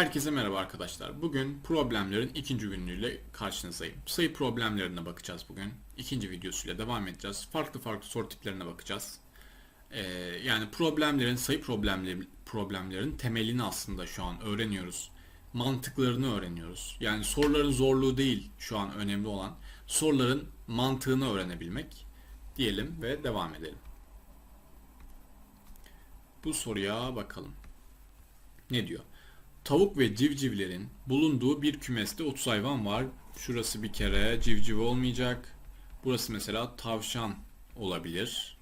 Herkese merhaba arkadaşlar. Bugün problemlerin ikinci günüyle karşınızdayım. Sayı problemlerine bakacağız bugün. İkinci videosuyla devam edeceğiz. Farklı farklı soru tiplerine bakacağız. Ee, yani problemlerin, sayı problemleri, problemlerin temelini aslında şu an öğreniyoruz. Mantıklarını öğreniyoruz. Yani soruların zorluğu değil şu an önemli olan. Soruların mantığını öğrenebilmek diyelim ve devam edelim. Bu soruya bakalım. Ne diyor? Tavuk ve civcivlerin bulunduğu bir kümeste 30 hayvan var. Şurası bir kere civciv olmayacak. Burası mesela tavşan olabilir.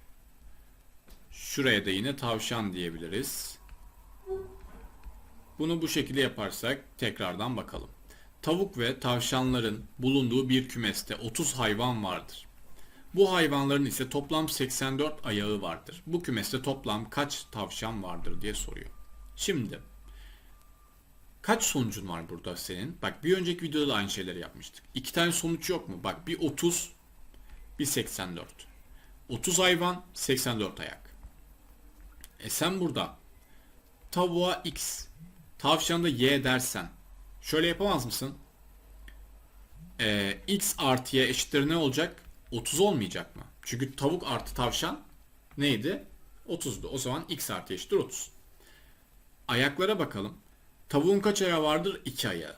Şuraya da yine tavşan diyebiliriz. Bunu bu şekilde yaparsak tekrardan bakalım. Tavuk ve tavşanların bulunduğu bir kümeste 30 hayvan vardır. Bu hayvanların ise toplam 84 ayağı vardır. Bu kümeste toplam kaç tavşan vardır diye soruyor. Şimdi Kaç sonucun var burada senin? Bak bir önceki videoda da aynı şeyleri yapmıştık. İki tane sonuç yok mu? Bak bir 30, bir 84. 30 hayvan, 84 ayak. E sen burada tavuğa x, tavşana da y dersen şöyle yapamaz mısın? E, x artı y eşittir ne olacak? 30 olmayacak mı? Çünkü tavuk artı tavşan neydi? 30'du. O zaman x artı eşittir 30. Ayaklara bakalım. Tavuğun kaç ayağı vardır? 2 ayağı.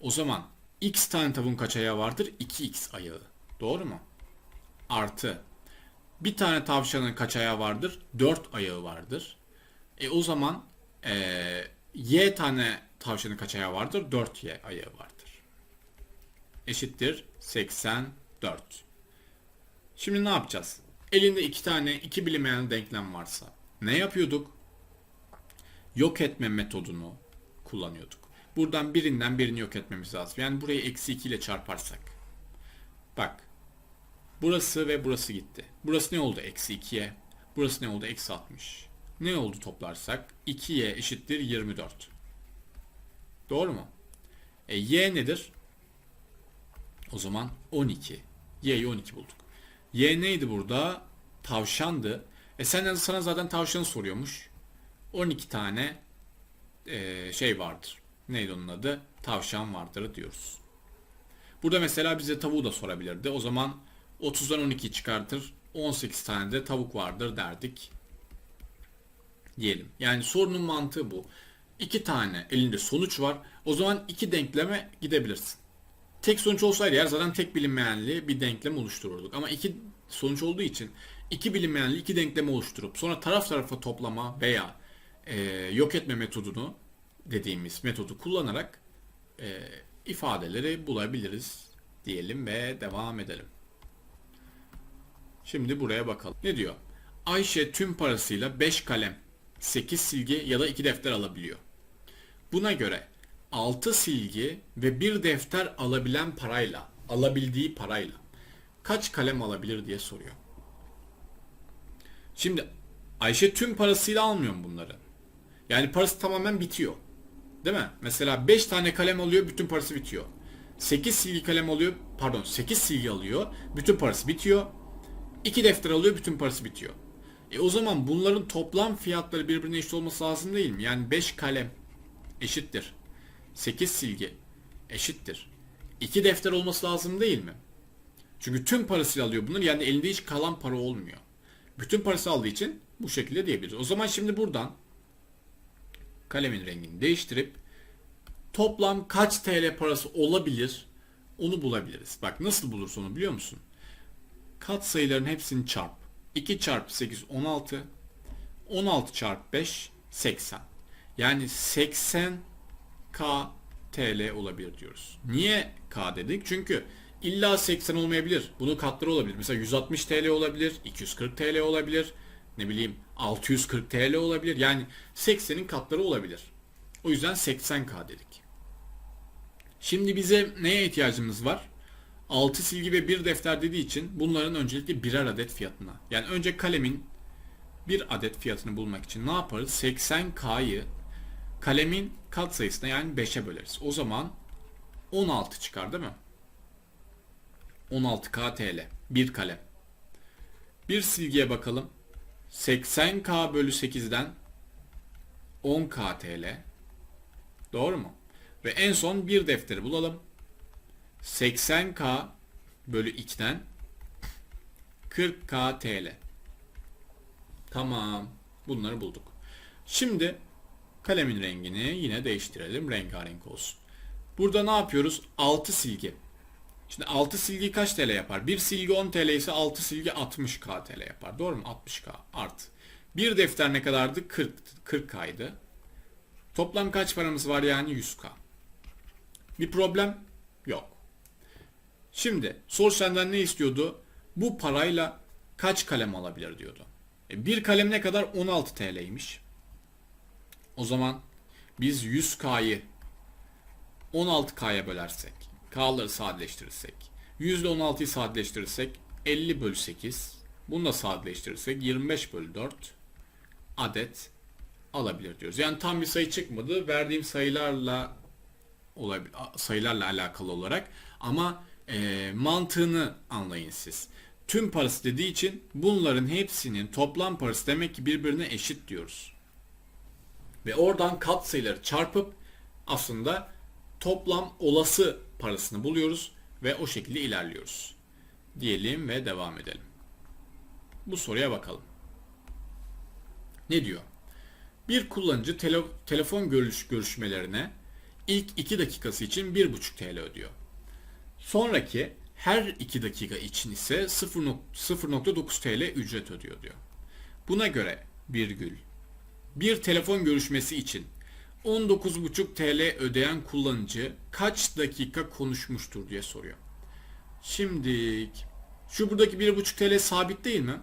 O zaman x tane tavuğun kaç ayağı vardır? 2x ayağı. Doğru mu? Artı bir tane tavşanın kaç ayağı vardır? 4 ayağı vardır. E o zaman ee, y tane tavşanın kaç ayağı vardır? 4y ayağı vardır. Eşittir 84. Şimdi ne yapacağız? Elinde iki tane iki bilinmeyen denklem varsa ne yapıyorduk? Yok etme metodunu kullanıyorduk. Buradan birinden birini yok etmemiz lazım. Yani burayı eksi 2 ile çarparsak. Bak. Burası ve burası gitti. Burası ne oldu? Eksi 2'ye. Burası ne oldu? Eksi 60. Ne oldu toplarsak? 2y eşittir 24. Doğru mu? E, y nedir? O zaman 12. y'yi 12 bulduk. y neydi burada? Tavşandı. E sen sana zaten tavşanı soruyormuş. 12 tane e, şey vardır. Neydi onun adı? Tavşan vardır diyoruz. Burada mesela bize tavuğu da sorabilirdi. O zaman 30'dan 12 çıkartır. 18 tane de tavuk vardır derdik. Diyelim. Yani sorunun mantığı bu. İki tane elinde sonuç var. O zaman iki denkleme gidebilirsin. Tek sonuç olsaydı eğer zaten tek bilinmeyenli bir denklem oluştururduk. Ama iki sonuç olduğu için iki bilinmeyenli iki denklemi oluşturup sonra taraf tarafa toplama veya e, yok etme metodunu dediğimiz metodu kullanarak e, ifadeleri bulabiliriz diyelim ve devam edelim. Şimdi buraya bakalım. Ne diyor? Ayşe tüm parasıyla 5 kalem, 8 silgi ya da 2 defter alabiliyor. Buna göre 6 silgi ve 1 defter alabilen parayla, alabildiği parayla kaç kalem alabilir diye soruyor. Şimdi Ayşe tüm parasıyla almıyor mu bunları? Yani parası tamamen bitiyor. Değil mi? Mesela 5 tane kalem alıyor, bütün parası bitiyor. 8 silgi kalem alıyor, pardon 8 silgi alıyor, bütün parası bitiyor. 2 defter alıyor, bütün parası bitiyor. E o zaman bunların toplam fiyatları birbirine eşit olması lazım değil mi? Yani 5 kalem eşittir. 8 silgi eşittir. 2 defter olması lazım değil mi? Çünkü tüm parasıyla alıyor bunları yani elinde hiç kalan para olmuyor. Bütün parası aldığı için bu şekilde diyebiliriz. O zaman şimdi buradan kalemin rengini değiştirip toplam kaç TL parası olabilir onu bulabiliriz. Bak nasıl bulursun onu biliyor musun? Kat sayıların hepsini çarp. 2 çarpı 8 16. 16 çarpı 5 80. Yani 80 K TL olabilir diyoruz. Niye K dedik? Çünkü illa 80 olmayabilir. Bunun katları olabilir. Mesela 160 TL olabilir, 240 TL olabilir, ne bileyim 640 TL olabilir. Yani 80'in katları olabilir. O yüzden 80K dedik. Şimdi bize neye ihtiyacımız var? 6 silgi ve 1 defter dediği için bunların öncelikle birer adet fiyatına. Yani önce kalemin bir adet fiyatını bulmak için ne yaparız? 80K'yı kalemin kat sayısına yani 5'e böleriz. O zaman 16 çıkar değil mi? 16K TL. Bir kalem. Bir silgiye bakalım. 80K bölü 8'den 10K TL. Doğru mu? Ve en son bir defteri bulalım. 80k bölü 2'den 40k TL. Tamam. Bunları bulduk. Şimdi kalemin rengini yine değiştirelim. Rengarenk olsun. Burada ne yapıyoruz? 6 silgi. Şimdi 6 silgi kaç TL yapar? 1 silgi 10 TL ise 6 silgi 60k TL yapar. Doğru mu? 60k artı. Bir defter ne kadardı? 40 40k'ydı. Toplam kaç paramız var yani 100k. Bir problem yok. Şimdi soru senden ne istiyordu? Bu parayla kaç kalem alabilir diyordu. E, bir kalem ne kadar? 16 TL'ymiş. O zaman biz 100K'yı 16K'ya bölersek, K'ları sadeleştirirsek, %16'yı sadeleştirirsek 50 bölü 8, bunu da sadeleştirirsek 25 bölü 4 adet alabilir diyoruz. Yani tam bir sayı çıkmadı. Verdiğim sayılarla sayılarla alakalı olarak ama e, mantığını anlayın siz. Tüm parası dediği için bunların hepsinin toplam parası demek ki birbirine eşit diyoruz. Ve oradan kat sayıları çarpıp aslında toplam olası parasını buluyoruz ve o şekilde ilerliyoruz. Diyelim ve devam edelim. Bu soruya bakalım. Ne diyor? Bir kullanıcı tele- telefon görüş görüşmelerine ilk 2 dakikası için 1,5 TL ödüyor. Sonraki her 2 dakika için ise 0.- 0.9 TL ücret ödüyor diyor. Buna göre virgül bir telefon görüşmesi için 19.5 TL ödeyen kullanıcı kaç dakika konuşmuştur diye soruyor. Şimdi şu buradaki 1.5 TL sabit değil mi?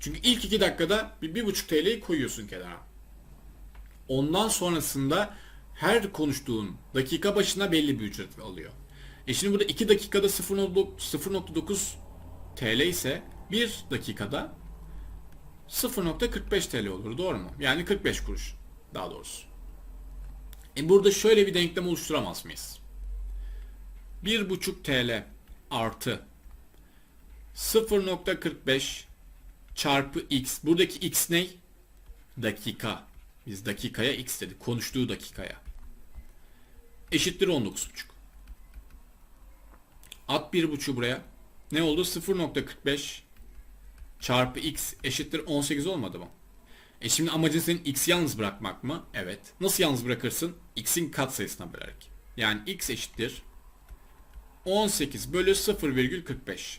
Çünkü ilk 2 dakikada bir 1.5 TL'yi koyuyorsun kenara. Ondan sonrasında her konuştuğun dakika başına belli bir ücret alıyor. E şimdi burada 2 dakikada 0.9 TL ise 1 dakikada 0.45 TL olur doğru mu? Yani 45 kuruş daha doğrusu. E burada şöyle bir denklem oluşturamaz mıyız? 1.5 TL artı 0.45 çarpı x. Buradaki x ne? Dakika. Biz dakikaya x dedik. Konuştuğu dakikaya. Eşittir 19.5. At 1.5'u buraya. Ne oldu? 0.45 çarpı x eşittir 18 olmadı mı? E şimdi amacın senin x'i yalnız bırakmak mı? Evet. Nasıl yalnız bırakırsın? x'in katsayısına bölerek. Yani x eşittir 18 bölü 0,45.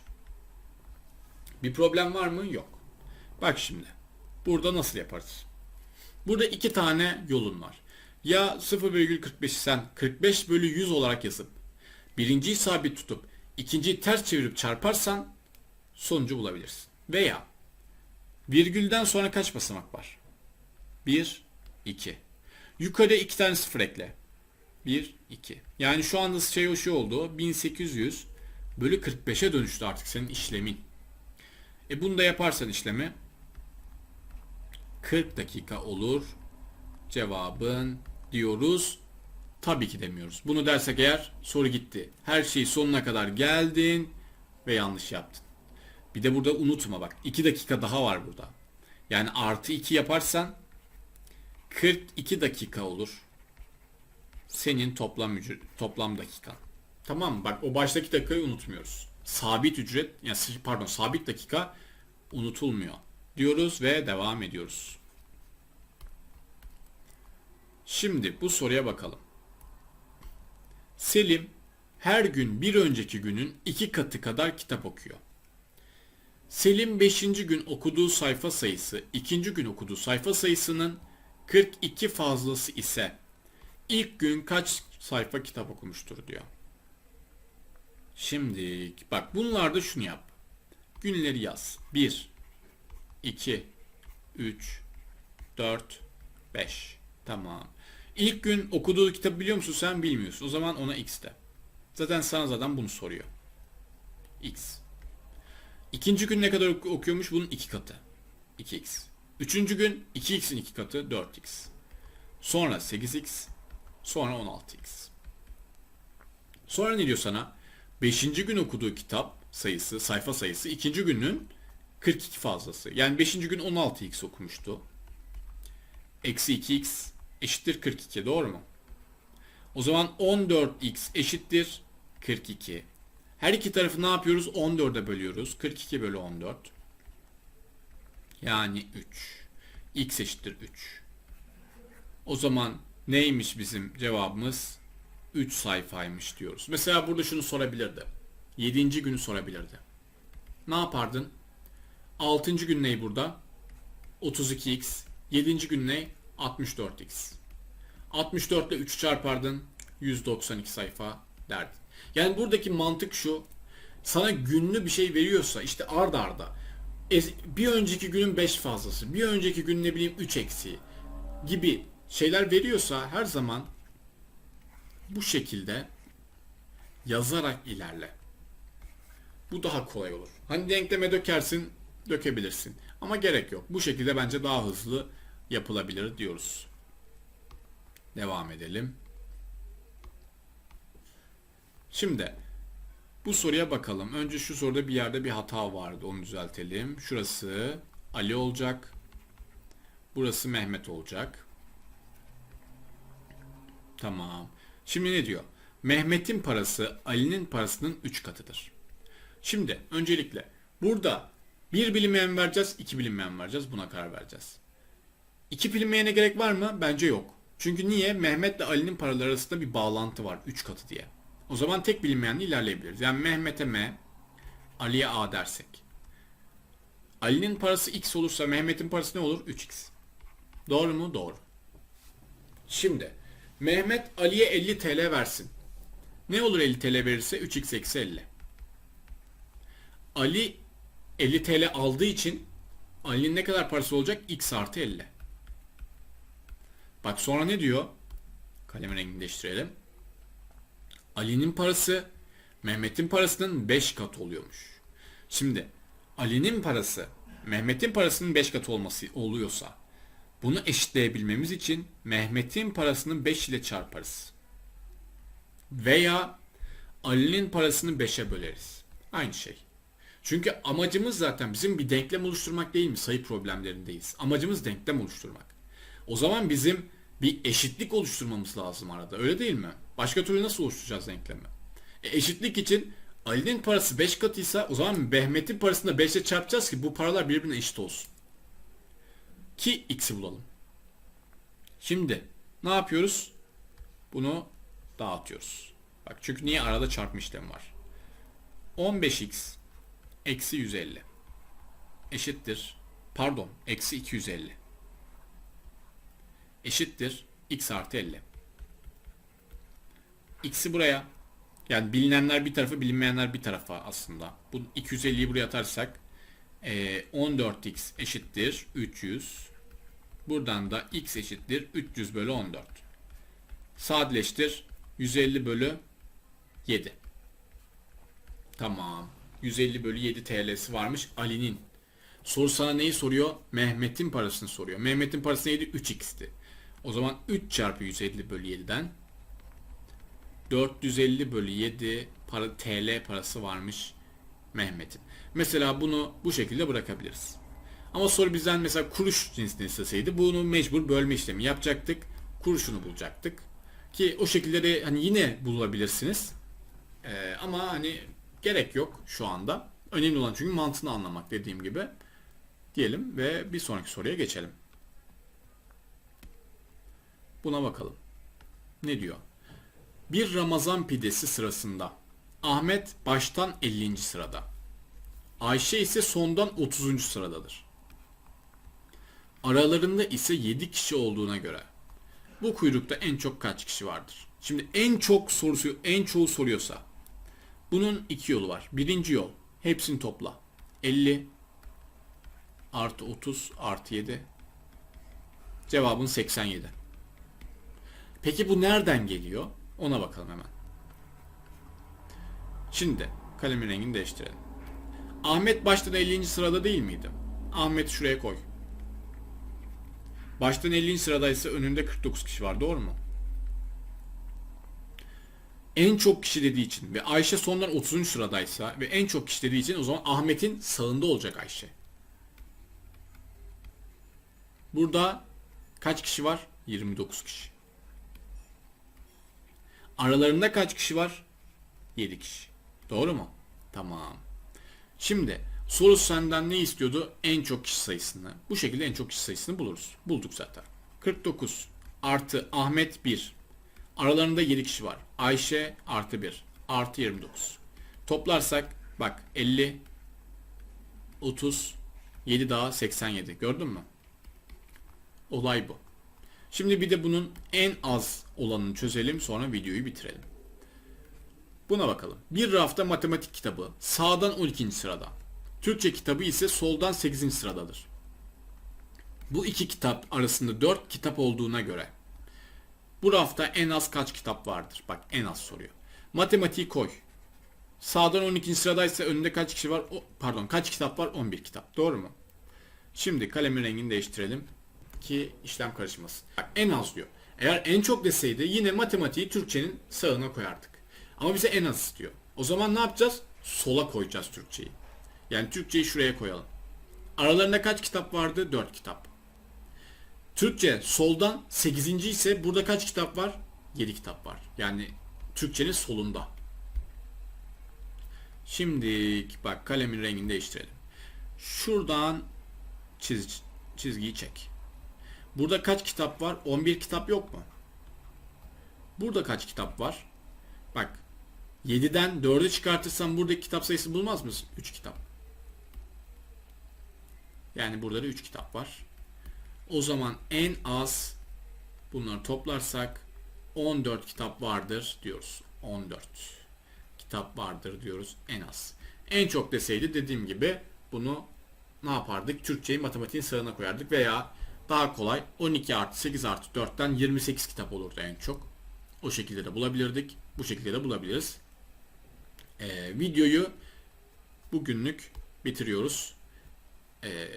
Bir problem var mı? Yok. Bak şimdi. Burada nasıl yaparız? Burada iki tane yolun var. Ya 0,45'i sen 45 bölü 100 olarak yazıp birinciyi sabit tutup ikinciyi ters çevirip çarparsan sonucu bulabilirsin. Veya virgülden sonra kaç basamak var? 1, 2. Yukarıya iki tane sıfır ekle. 1, 2. Yani şu anda şey o şey oldu. 1800 bölü 45'e dönüştü artık senin işlemin. E bunu da yaparsan işlemi 40 dakika olur. Cevabın diyoruz. Tabii ki demiyoruz. Bunu dersek eğer soru gitti. Her şeyi sonuna kadar geldin ve yanlış yaptın. Bir de burada unutma bak 2 dakika daha var burada. Yani artı 2 yaparsan 42 dakika olur. Senin toplam ücret, toplam dakikan. Tamam mı? Bak o baştaki dakikayı unutmuyoruz. Sabit ücret, yani pardon sabit dakika unutulmuyor. Diyoruz ve devam ediyoruz. Şimdi bu soruya bakalım. Selim her gün bir önceki günün iki katı kadar kitap okuyor. Selim 5. gün okuduğu sayfa sayısı 2. gün okuduğu sayfa sayısının 42 fazlası ise ilk gün kaç sayfa kitap okumuştur diyor. Şimdi bak bunlarda şunu yap. Günleri yaz. 1 2 3 4 5 Tamam. İlk gün okuduğu kitabı biliyor musun sen bilmiyorsun. O zaman ona x de. Zaten sana zaten bunu soruyor. x. İkinci gün ne kadar oku- okuyormuş? Bunun iki katı. 2x. Üçüncü gün 2x'in iki katı 4x. Sonra 8x. Sonra 16x. Sonra ne diyor sana? Beşinci gün okuduğu kitap sayısı, sayfa sayısı ikinci günün 42 fazlası. Yani beşinci gün 16x okumuştu. Eksi 2x eşittir 42 doğru mu? O zaman 14x eşittir 42. Her iki tarafı ne yapıyoruz? 14'e bölüyoruz. 42 bölü 14. Yani 3. x eşittir 3. O zaman neymiş bizim cevabımız? 3 sayfaymış diyoruz. Mesela burada şunu sorabilirdi. 7. günü sorabilirdi. Ne yapardın? 6. gün ne burada? 32x. 7. gün ne? 64x. 64 ile 3 çarpardın. 192 sayfa derdin. Yani buradaki mantık şu. Sana günlü bir şey veriyorsa işte arda arda bir önceki günün 5 fazlası, bir önceki gün ne bileyim 3 eksiği gibi şeyler veriyorsa her zaman bu şekilde yazarak ilerle. Bu daha kolay olur. Hani denkleme dökersin, dökebilirsin. Ama gerek yok. Bu şekilde bence daha hızlı yapılabilir diyoruz. Devam edelim. Şimdi bu soruya bakalım. Önce şu soruda bir yerde bir hata vardı. Onu düzeltelim. Şurası Ali olacak. Burası Mehmet olacak. Tamam. Şimdi ne diyor? Mehmet'in parası Ali'nin parasının 3 katıdır. Şimdi öncelikle burada bir bilinmeyen vereceğiz, iki bilinmeyen vereceğiz. Buna karar vereceğiz. İki bilinmeyene gerek var mı? Bence yok. Çünkü niye? Mehmet ile Ali'nin paraları arasında bir bağlantı var. 3 katı diye. O zaman tek bilinmeyenle ilerleyebiliriz. Yani Mehmet'e M, Ali'ye A dersek. Ali'nin parası X olursa Mehmet'in parası ne olur? 3X. Doğru mu? Doğru. Şimdi Mehmet Ali'ye 50 TL versin. Ne olur 50 TL verirse 3x eksi 50. Ali 50 TL aldığı için Ali'nin ne kadar parası olacak? x artı 50. Bak sonra ne diyor? Kalemin rengini değiştirelim. Ali'nin parası Mehmet'in parasının 5 katı oluyormuş. Şimdi Ali'nin parası Mehmet'in parasının 5 katı olması oluyorsa bunu eşitleyebilmemiz için Mehmet'in parasını 5 ile çarparız. Veya Ali'nin parasını 5'e böleriz. Aynı şey. Çünkü amacımız zaten bizim bir denklem oluşturmak değil mi? Sayı problemlerindeyiz. Amacımız denklem oluşturmak. O zaman bizim bir eşitlik oluşturmamız lazım arada. Öyle değil mi? Başka türlü nasıl oluşturacağız denklemi? E, eşitlik için Ali'nin parası 5 katıysa o zaman Mehmet'in parasını da 5 ile çarpacağız ki bu paralar birbirine eşit olsun. Ki x'i bulalım. Şimdi ne yapıyoruz? Bunu dağıtıyoruz. Bak çünkü niye arada çarpma işlemi var. 15x eksi 150 eşittir pardon eksi 250 eşittir x artı 50 x'i buraya yani bilinenler bir tarafa bilinmeyenler bir tarafa aslında bu 250'yi buraya atarsak e, 14x eşittir 300 buradan da x eşittir 300 bölü 14 sadeleştir 150 bölü 7 tamam 150 bölü 7 TL'si varmış Ali'nin. Soru sana neyi soruyor? Mehmet'in parasını soruyor. Mehmet'in parası neydi? 3x'ti. O zaman 3 çarpı 150 bölü 7'den 450 bölü 7 para, TL parası varmış Mehmet'in. Mesela bunu bu şekilde bırakabiliriz. Ama soru bizden mesela kuruş cinsini isteseydi bunu mecbur bölme işlemi yapacaktık. Kuruşunu bulacaktık. Ki o şekilde de hani yine bulabilirsiniz. Ee, ama hani gerek yok şu anda. Önemli olan çünkü mantığını anlamak dediğim gibi. Diyelim ve bir sonraki soruya geçelim. Buna bakalım. Ne diyor? Bir Ramazan pidesi sırasında Ahmet baştan 50. sırada. Ayşe ise sondan 30. sıradadır. Aralarında ise 7 kişi olduğuna göre bu kuyrukta en çok kaç kişi vardır? Şimdi en çok sorusu en çoğu soruyorsa bunun iki yolu var. Birinci yol hepsini topla. 50 artı 30 artı 7 cevabın 87. Peki bu nereden geliyor? Ona bakalım hemen. Şimdi kalemin rengini değiştirelim. Ahmet baştan 50. sırada değil miydi? Ahmet şuraya koy. Baştan 50. sıradaysa önünde 49 kişi var doğru mu? En çok kişi dediği için ve Ayşe sondan 30. sıradaysa ve en çok kişi dediği için o zaman Ahmet'in sağında olacak Ayşe. Burada kaç kişi var? 29 kişi. Aralarında kaç kişi var? 7 kişi. Doğru mu? Tamam. Şimdi soru senden ne istiyordu? En çok kişi sayısını. Bu şekilde en çok kişi sayısını buluruz. Bulduk zaten. 49 artı Ahmet 1. Aralarında 7 kişi var. Ayşe artı 1. Artı 29. Toplarsak bak 50 30 7 daha 87. Gördün mü? Olay bu. Şimdi bir de bunun en az olanını çözelim sonra videoyu bitirelim. Buna bakalım. Bir rafta matematik kitabı sağdan 12. sırada. Türkçe kitabı ise soldan 8. sıradadır. Bu iki kitap arasında 4 kitap olduğuna göre bu rafta en az kaç kitap vardır? Bak en az soruyor. Matematiği koy. Sağdan 12. sıradaysa önünde kaç kişi var? O, pardon kaç kitap var? 11 kitap. Doğru mu? Şimdi kalemin rengini değiştirelim ki işlem karışmasın. En az diyor. Eğer en çok deseydi yine matematiği Türkçenin sağına koyardık. Ama bize en az istiyor. O zaman ne yapacağız? Sola koyacağız Türkçeyi. Yani Türkçeyi şuraya koyalım. Aralarında kaç kitap vardı? 4 kitap. Türkçe soldan 8. ise burada kaç kitap var? 7 kitap var. Yani Türkçenin solunda. Şimdi bak kalemin rengini değiştirelim. Şuradan çiz, çizgiyi çek. Burada kaç kitap var? 11 kitap yok mu? Burada kaç kitap var? Bak 7'den 4'ü çıkartırsam buradaki kitap sayısı bulmaz mısın? 3 kitap. Yani burada da 3 kitap var. O zaman en az bunları toplarsak 14 kitap vardır diyoruz. 14 kitap vardır diyoruz en az. En çok deseydi dediğim gibi bunu ne yapardık? Türkçeyi matematiğin sağına koyardık veya daha kolay 12 artı 8 artı 4'ten 28 kitap olurdu en çok. O şekilde de bulabilirdik. Bu şekilde de bulabiliriz. Ee, videoyu bugünlük bitiriyoruz. Ee,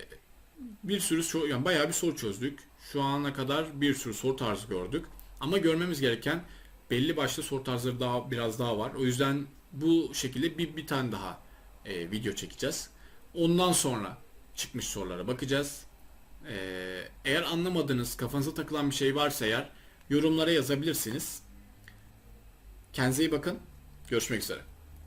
bir sürü soru, yani bayağı bir soru çözdük. Şu ana kadar bir sürü soru tarzı gördük. Ama görmemiz gereken belli başlı soru tarzları daha biraz daha var. O yüzden bu şekilde bir, bir tane daha e, video çekeceğiz. Ondan sonra çıkmış sorulara bakacağız. Ee, eğer anlamadığınız, kafanıza takılan bir şey varsa eğer yorumlara yazabilirsiniz. Kendinize iyi bakın. Görüşmek üzere.